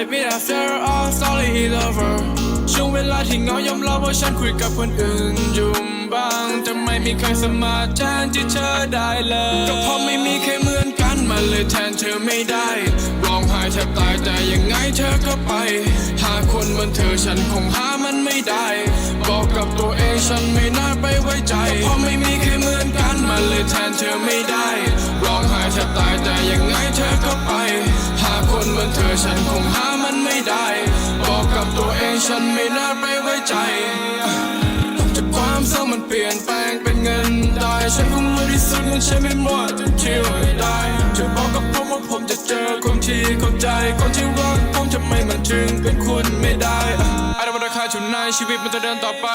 admit I said all sorry he lover ช่วงเวลาที่เงายอมรับว่าฉันคุยกับคนอื่นอยู่บ้างแต่ไม่มีใครสามารแทนที่เธอได้เลยก็เพราะไม่มีใครเหมือนกันมันเลยแทนเธอไม่ได้ร้องไห้แทบตายแต่ยังไงเธอก็ไป หาคนเหมือนเธอฉันคงหามันไม่ได้ บอกกับตัวเองฉันไม่น่าไปไว้ใจเพราะไม่มีใครเหมือนกัน มือนเธอฉันคงหามันไม่ได้ บอกกับตัวเองฉันไม่น่าไปไว้ใจจากความเศร้ามันเปลี่ยนแปลงเป็นเงินได้ ฉันคงรู้ที่สุดเงินใช้ไม่หมดจนเที่ยวได้จะบอกกับผมว่าผมจะเจอคนที่เข้าใจ คนที่รักผมทำไมมันจึงเป็นคุณไม่ได้อะไรมันราคาชุนนายชีวิตมันจะเดินต่อไป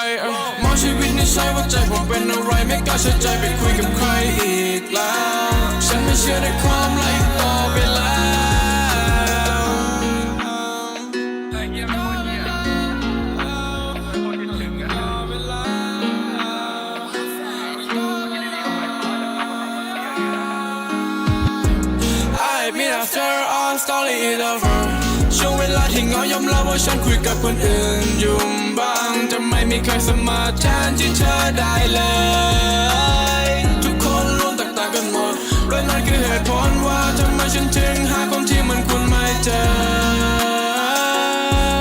มองชีวิตนี่ใช่ว่าใจผมเป็นอะไรไม่กล้าเชื่อใจไปคุยกับใคร after all story is over ช่วงเวลาที่เงายอมรับว่าฉันคุยกับคนอื่นอยู่บ้างแต่ไม่มีใครสามารถแทนที่เธอได้เลย ทุกคนล้วนแตกต่างกันหมดและนั่นคือเหตุผลว่าทำไมฉันถึงหาคนที่เหมันคุณไม่เจอ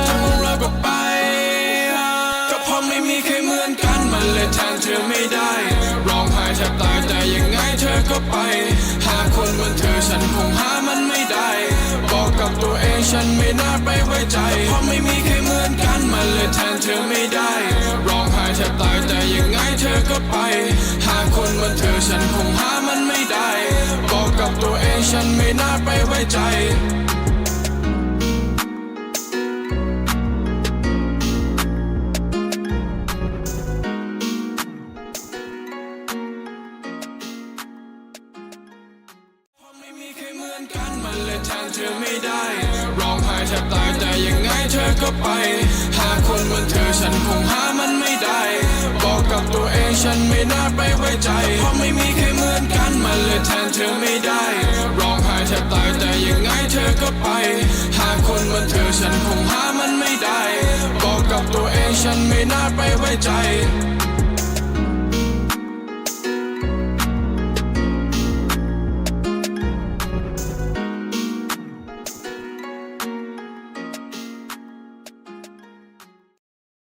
ทำของเราก็ไปก็เพราะไม่มีใครเหมือนกันมันเลยแทนเธอไม่ได้ร้องไห้แทบตายแต่ยังไงเธอก็ไป หาคนเหมือนเธอฉันคงหาันมันเลยแทนเธอไม่ได้ ร้องไห้แทบตายแต่ยังไงเธอก็ไป หาคนเหมือนเธอฉันคงหามันไม่ได้ บอกกับตัวเองฉันไม่น่าไปไว้ใจเพราะไม่มีใครเหมือนกันมันเลยแทนเธอไม่ได้ แทบตายแต่ยังไงเธอก็ไป หาคนเหมือนเธอฉันคงหามันไม่ได้ บอกกับตัวเองฉันไม่น่าไปไว้ใจ เพราะไม่มีใครเหมือนกันมันเลยแทนเธอไม่ได้ ร้องไห้แทบตายแต่ยังไงเธอก็ไป หาคนเหมือนเธอฉันคงหามันไม่ได้ บอกกับตัวเองฉันไม่น่าไปไว้ใจ